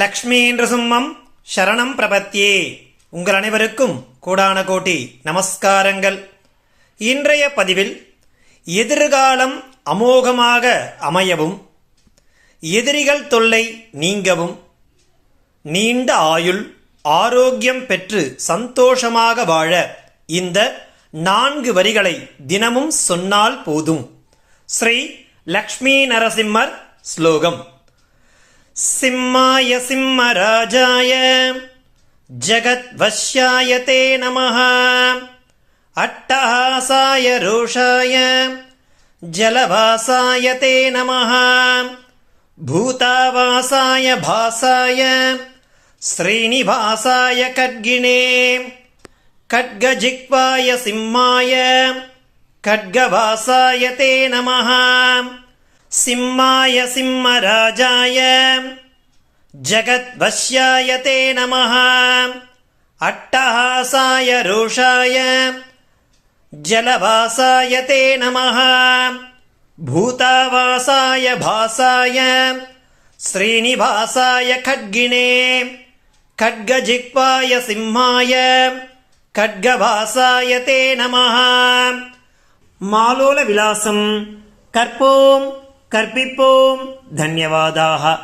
லக்ஷ்மி சும்மம் சரணம் பிரபத்தியே உங்கள் அனைவருக்கும் கோடான கோட்டி நமஸ்காரங்கள். இன்றைய பதிவில் எதிர்காலம் அமோகமாக அமையவும் எதிரிகள் தொல்லை நீங்கவும் நீண்ட ஆயுள் ஆரோக்கியம் பெற்று சந்தோஷமாக வாழ இந்த நான்கு வரிகளை தினமும் சொன்னால் போதும். ஸ்ரீ லக்ஷ்மி நரசிம்மர் ஸ்லோகம். సింహాయ సింహరాజాయ జగద్వశ్యాయ తే నమ అట్టహాసాయ రోషాయ జలభాసాయ తే నమ భూతావాసాయ భాసాయ శ్రీనివాసాయ ఖడ్గిణే ఖడ్గజిహ్వాయ సింహాయ ఖడ్గభాసాయ తే నమ सिंहाय सिंहराजाय जगद्वश्याय ते नमः अट्टहासाय रोषाय जलवासाय ते नमः भूतावासाय भासाय श्रीनिवासाय खड्गिणे खड्गजिह्वाय सिंहाय खड्गभासाय ते नमः मालोलविलासं कर्पूम् கற்பிப்போம். தன்யவாதாக.